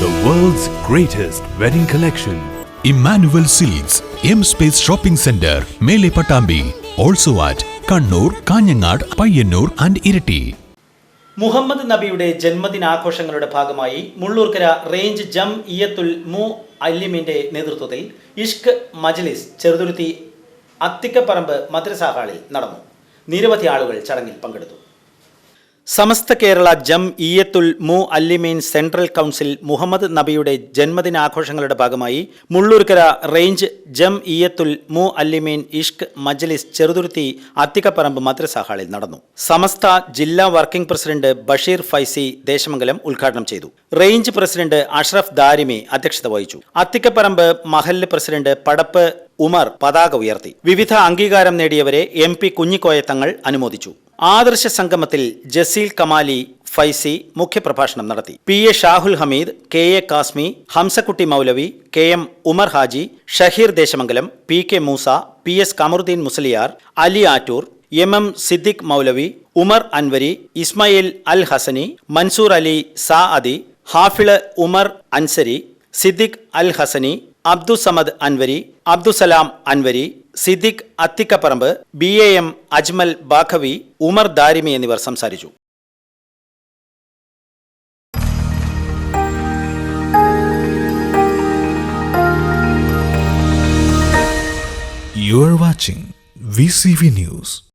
greatest wedding collection. Emmanuel silks M space shopping centre Mele Pattambi also at Kannur Kanhangad Payyanur and Iritty Muhammad നബിയുടെ ജന്മദിനാഘോഷങ്ങളുടെ ഭാഗമായി Mullurkara range ജം ഇയത്തുൽ മു അല്ലിമിന്റെ നേതൃത്വത്തിൽ ഇഷ്ക് മജ്ലിസ് ചെറുതുരുത്തി അത്തിക്കപ്പറമ്പ് മദ്രസ ഹാളിൽ നടന്നു. നിരവധി ആളുകൾ ചടങ്ങിൽ പങ്കെടുത്തു. സമസ്ത കേരള ജം ഇയത്തുൽ മു അല്ലിമീൻ സെൻട്രൽ കൗൺസിൽ മുഹമ്മദ് നബിയുടെ ജന്മദിനാഘോഷങ്ങളുടെ ഭാഗമായി മുള്ളൂർക്കര റേഞ്ച് ജം ഇയത്തുൽ മു അല്ലിമീൻ ഇഷ്ക് മജ്ലിസ് ചെറുതുരുത്തി അത്തിക്കപ്പറമ്പ് മദ്രസ ഹാളിൽ നടന്നു. സമസ്ത ജില്ലാ വർക്കിംഗ് പ്രസിഡന്റ് ബഷീർ ഫൈസി ദേശമംഗലം ഉദ്ഘാടനം ചെയ്തു. റേഞ്ച് പ്രസിഡന്റ് അഷ്റഫ് ദാരിമി അധ്യക്ഷത വഹിച്ചു. അത്തിക്കപ്പറമ്പ് മഹല്ല് പ്രസിഡന്റ് പടപ്പ് ഉമർ പതാക ഉയർത്തി. വിവിധ അംഗീകാരം നേടിയവരെ എം പി കുഞ്ഞിക്കോയ തങ്ങൾ അനുമോദിച്ചു. ആദർശ സംഗമത്തിൽ ജസീൽ കമാലി ഫൈസി മുഖ്യപ്രഭാഷണം നടത്തി. P A Shahul Hameed K A Kasmi Hamsakutty Moulavi K M Umar Haji Shaheer Desamangalam P K Moosa P S Kamaruddeen Musliyar Ali Attoor M M Siddique Moulavi Umar Anwari Ismail Al Hasani Mansoor Ali Saadi Hafiz Umar Ansari Siddique Al Hasani Abdussamad Anvari Abdussalam Anvari Siddique Athikkaparamb B A M Ajmal Baqavi Umar Darimi എന്നിവർ സംസാരിച്ചു. Watching V C V news